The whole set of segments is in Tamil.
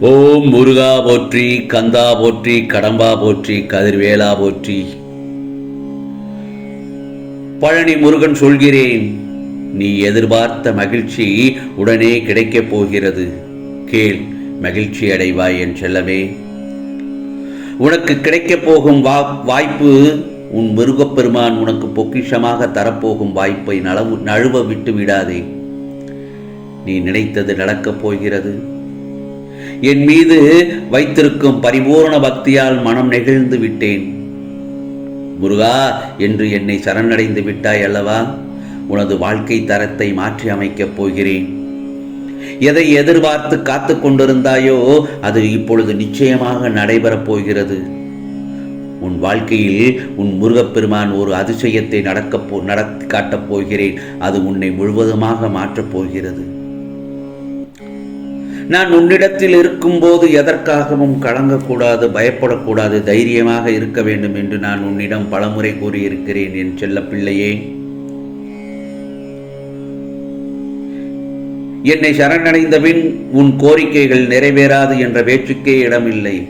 ஓம் முருகா போற்றி கந்தா போற்றி கடம்பா போற்றி கதிர்வேலா போற்றி. பழனி முருகன் சொல்கிறேன் நீ எதிர்பார்த்த மகிழ்ச்சி உடனே கிடைக்கப் போகிறது. கேள் மகிழ்ச்சி அடைவாய் என் செல்லமே. உனக்கு கிடைக்கப் போகும் வா வாய்ப்பு உன் முருகப்பெருமான் உனக்கு பொக்கிஷமாக தரப்போகும் வாய்ப்பை நலவு நழுவ விட்டு விடாதே. நீ நினைத்தது நடக்கப் போகிறது. என் மீது வைத்திருக்கும் பரிபூரண பக்தியால் மனம் நெகிழ்ந்து விட்டேன். முருகா என்று என்னை சரணடைந்து விட்டாய் அல்லவா? உனது வாழ்க்கை தரத்தை மாற்றி அமைக்கப் போகிறேன். எதை எதிர்பார்த்து காத்து கொண்டிருந்தாயோ அது இப்பொழுது நிச்சயமாக நடைபெறப் போகிறது. உன் வாழ்க்கையில் உன் முருகப்பெருமான் ஒரு அதிசயத்தை நடக்கப் போ நடத்தி காட்டப் போகிறேன். அது உன்னை முழுவதுமாக மாற்றப் போகிறது. நான் உன்னிடத்தில் இருக்கும்போது எதற்காகவும் கலங்கக்கூடாது பயப்படக்கூடாது தைரியமாக இருக்க வேண்டும் என்று நான் உன்னிடம் பலமுறை கூறியிருக்கிறேன் என் செல்ல பிள்ளையே. என்னை சரணடைந்தபின் உன் கோரிக்கைகள் நிறைவேறாது என்ற பேச்சுக்கே இடமில்லை.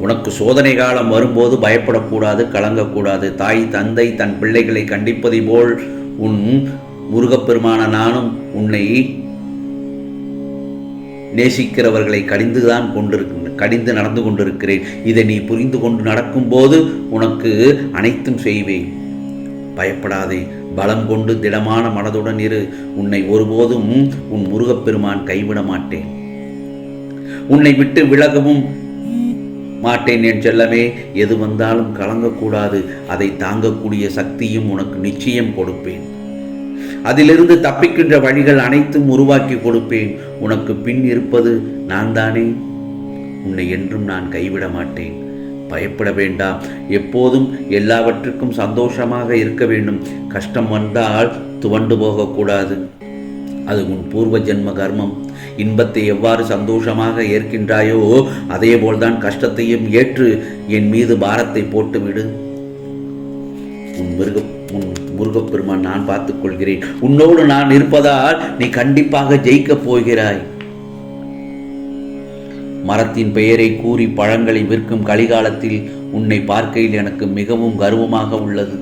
உனக்கு சோதனை காலம் வரும்போது பயப்படக்கூடாது கலங்கக்கூடாது. தாய் தந்தை தன் பிள்ளைகளை கண்டிப்பதை போல் உன் முருகப்பெருமான நானும் உன்னை நேசிக்கிறவர்களை கடிந்துதான் கொண்டிருக்க கடிந்து நடந்து கொண்டிருக்கிறேன். இதை நீ புரிந்து கொண்டு நடக்கும்போது உனக்கு அனைத்தும் செய்வேன். பயப்படாதே பலம் கொண்டு திடமான மனதுடன் இரு. உன்னை ஒருபோதும் உன் முருகப்பெருமான் கைவிட மாட்டேன். உன்னை விட்டு விலகவும் மாட்டேன் என் செல்லமே. எது வந்தாலும் கலங்கக்கூடாது. அதை தாங்கக்கூடிய சக்தியும் உனக்கு நிச்சயம் கொடுப்பேன். அதிலிருந்து தப்பிக்கின்ற வழிகள் அனைத்தும் உருவாக்கி கொடுப்பேன். உனக்கு பின் இருப்பது நான் தானே உன்னை என்றும் நான் கைவிட மாட்டேன். பயப்பட வேண்டாம். எப்போதும் எல்லாவற்றுக்கும் சந்தோஷமாக இருக்க வேண்டும். கஷ்டம் வந்தால் துவண்டு போகக்கூடாது. அது உன் பூர்வ ஜென்ம கர்மம். இன்பத்தை எவ்வாறு சந்தோஷமாக ஏற்கின்றாயோ அதே போல்தான் கஷ்டத்தையும் ஏற்று என் மீது பாரத்தை போட்டுவிடு. உன் மிருகம் முருகப்பெருமான் நான் பார்த்துக் கொள்கிறேன் உன்னோடு நான் இருப்பதால் நீ கண்டிப்பாக ஜெயிக்கப் போகிறாய். மரத்தின் பெயரை கூறி பழங்களை விற்கும் கலிகாலத்தில் உன்னை பார்க்கையில் எனக்கு மிகவும் கர்வமாக உள்ளது.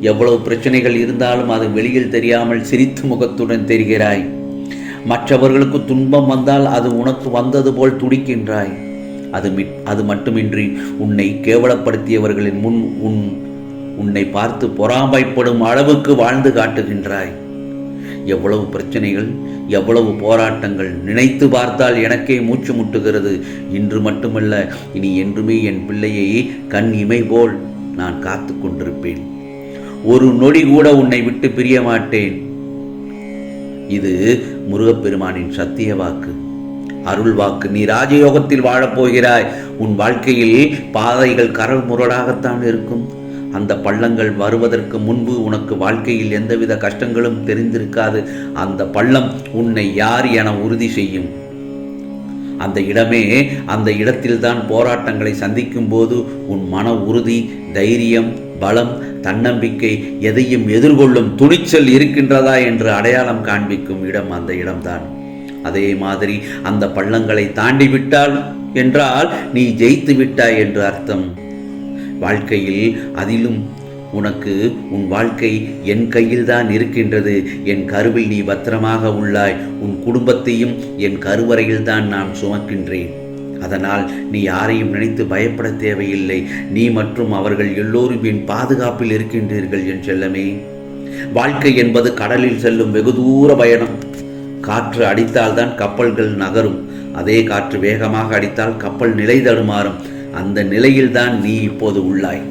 எவ்வளவு பிரச்சனைகள் இருந்தாலும் அது வெளியில் தெரியாமல் சிரித்து முகத்துடன் தெரிகிறாய். மற்றவர்களுக்கு துன்பம் வந்தால் அது உனக்கு வந்தது போல் துடிக்கின்றாய். அது அது மட்டுமின்றி உன்னை கேவலப்படுத்தியவர்களின் முன் உன் உன்னை பார்த்து பொறாமைப்படும் அளவுக்கு வாழ்ந்து காட்டுகின்றாய். எவ்வளவு பிரச்சனைகள் எவ்வளவு போராட்டங்கள் நினைத்து பார்த்தால் எனக்கே மூச்சு முட்டுகிறது. இன்று மட்டுமல்ல இனி என்றுமே என் பிள்ளையை கண் இமை போல் நான் காத்து கொண்டிருப்பேன். ஒரு நொடி கூட உன்னை விட்டு பிரிய மாட்டேன். இது முருகப்பெருமானின் சத்திய வாக்கு. அருள் வாக்கு. நீ ராஜயோகத்தில் வாழப்போகிறாய் உன் வாழ்க்கையில் பாதைகள் கரல் முரடாகத்தான் இருக்கும். அந்த பள்ளங்கள் வருவதற்கு முன்பு உனக்கு வாழ்க்கையில் எந்தவித கஷ்டங்களும் தெரிந்திருக்காது. அந்த பள்ளம் உன்னை யார் என உறுதி செய்யும்? அந்த இடமே அந்த இடத்தில்தான் போராட்டங்களை சந்திக்கும் போது உன் மன உறுதி தைரியம் பலம் தன்னம்பிக்கை எதையும் எதிர்கொள்ளும் துணிச்சல் இருக்கின்றதா என்று அடையாளம் காண்பிக்கும் இடம் அந்த இடம்தான். அதே மாதிரி அந்த பள்ளங்களை தாண்டி விட்டால் என்றால் நீ ஜெயித்து விட்டாய் என்று அர்த்தம். வாழ்க்கையில் அதிலும் உனக்கு உன் வாழ்க்கை என் கையில்தான் இருக்கின்றது. என் கருவில் நீ பத்திரமாக உள்ளாய். உன் குடும்பத்தையும் என் கருவறையில்தான் நான் சுமக்கின்றேன். அதனால் நீ யாரையும் நினைத்து பயப்பட தேவையில்லை. நீ மற்றும் அவர்கள் எல்லோரும் என் பாதுகாப்பில் இருக்கின்றீர்கள் என் செல்லமே. வாழ்க்கை என்பது கடலில் செல்லும் வெகு தூர பயணம். காற்று அடித்தால்தான் கப்பல்கள் நகரும். அதே காற்று வேகமாக அடித்தால் கப்பல் நிலை தடுமாறும். அந்த நிலையில்தான் நீ இப்போது உள்ளாய்.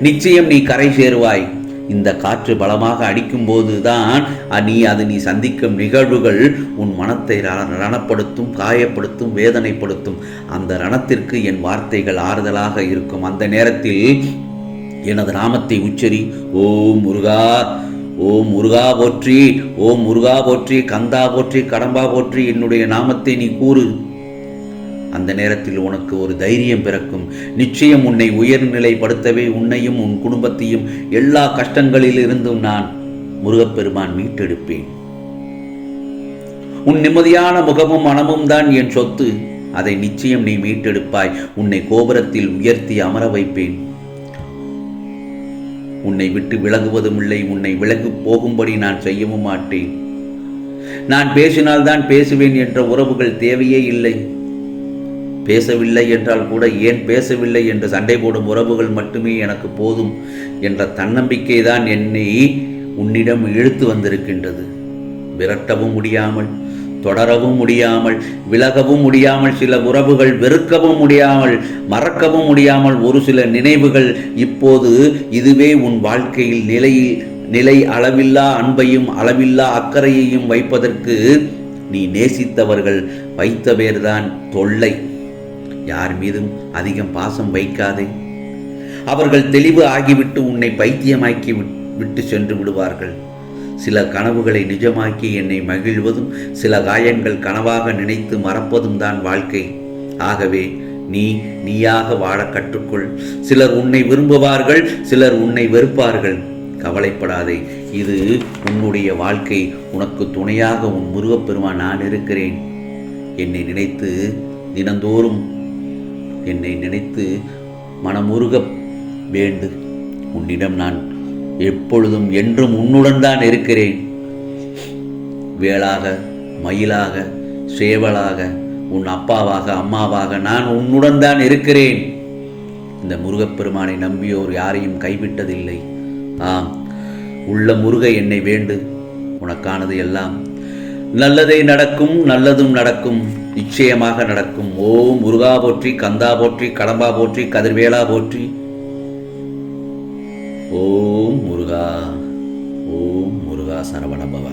நிச்சயம் நீ கரை சேருவாய். இந்த காற்று பலமாக அடிக்கும்போது தான் நீ அது நீ சந்திக்கும் நிகழ்வுகள் உன் மனத்தை ர- ரணப்படுத்தும் காயப்படுத்தும் வேதனைப்படுத்தும். அந்த ரணத்திற்கு என் வார்த்தைகள் ஆறுதலாக இருக்கும். அந்த நேரத்தில் எனது நாமத்தை உச்சரி ஓம் முருகா ஓம் முருகா போற்றி ஓம் முருகா போற்றி கந்தா போற்றி கடம்பா போற்றி என்னுடைய நாமத்தை நீ கூறு. அந்த நேரத்தில் உனக்கு ஒரு தைரியம் பிறக்கும். நிச்சயம் உன்னை உயர்நிலைப்படுத்தவே உன்னையும் உன் குடும்பத்தையும் எல்லா கஷ்டங்களிலிருந்தும் நான் முருகப்பெருமான் மீட்டெடுப்பேன். உன் நிம்மதியான முகமும் மனமும் தான் என் சொத்து. அதை நிச்சயம் நீ மீட்டெடுப்பாய். உன்னை கோபுரத்தில் உயர்த்தி அமர வைப்பேன். உன்னை விட்டு விலகுவதும் இல்லை. உன்னை விலகு போகும்படி நான் செய்யவும் மாட்டேன். நான் பேசினால்தான் பேசுவேன் என்ற உறவுகள் தேவையே இல்லை. பேசவில்லை என்றால் கூட ஏன் பேசவில்லை என்று சண்டை போடும் உறவுகள் மட்டுமே எனக்கு போதும் என்ற தன்னம்பிக்கை தான் என்னை உன்னிடம் இழுத்து வந்திருக்கின்றது. விரட்டவும் முடியாமல் தொடரவும் முடியாமல் விலகவும் முடியாமல் சில உறவுகள் வெறுக்கவும் முடியாமல் மறக்கவும் முடியாமல் ஒரு சில நினைவுகள் இப்போது இதுவே உன் வாழ்க்கையில் நிலையில் நிலை அளவில்லா அன்பையும் அளவில்லா அக்கறையையும் வைப்பதற்கு நீ நேசித்தவர்கள் வைத்த பேர்தான் தொல்லை. யார் மீதும் அதிகம் பாசம் வைக்காதே. அவர்கள் தெளிவு ஆகிவிட்டு உன்னை பைத்தியமாக்கி விட்- விட்டு சென்று விடுவார்கள். சில கனவுகளை நிஜமாக்கி என்னை மகிழ்வதும் சில காயங்கள் கனவாக நினைத்து மறப்பதும் தான் வாழ்க்கை. ஆகவே நீ நீயாக வாழ கற்றுக்கொள். சிலர் உன்னை விரும்புவார்கள் சிலர் உன்னை வெறுப்பார்கள். கவலைப்படாதே இது உன்னுடைய வாழ்க்கை. உனக்கு துணையாக உன் முருகப்பெருமான் நான் இருக்கிறேன். என்னை நினைத்து தினந்தோறும் என்னை நினைத்து மனமுருக வேண்டு உன்னிடம் நான் எப்பொழுதும் என்றும் உன்னுடன் தான் இருக்கிறேன். வேளாக மயிலாக சேவலாக உன் அப்பாவாக அம்மாவாக நான் உன்னுடன் தான் இருக்கிறேன். இந்த முருகப்பெருமானை நம்பியோர் யாரையும் கைவிட்டதில்லை. ஆம் உள்ள முருக என்னை வேண்டு. உனக்கானது எல்லாம் நல்லதே நடக்கும் நல்லதும் நடக்கும். நிச்சயமாக நடக்கும். ஓம் முருகா போற்றி கந்தா போற்றி கடம்பா போற்றி கதிர்வேலா போற்றி. ஓம் முருகா ஓம் முருகா சரவண பவ.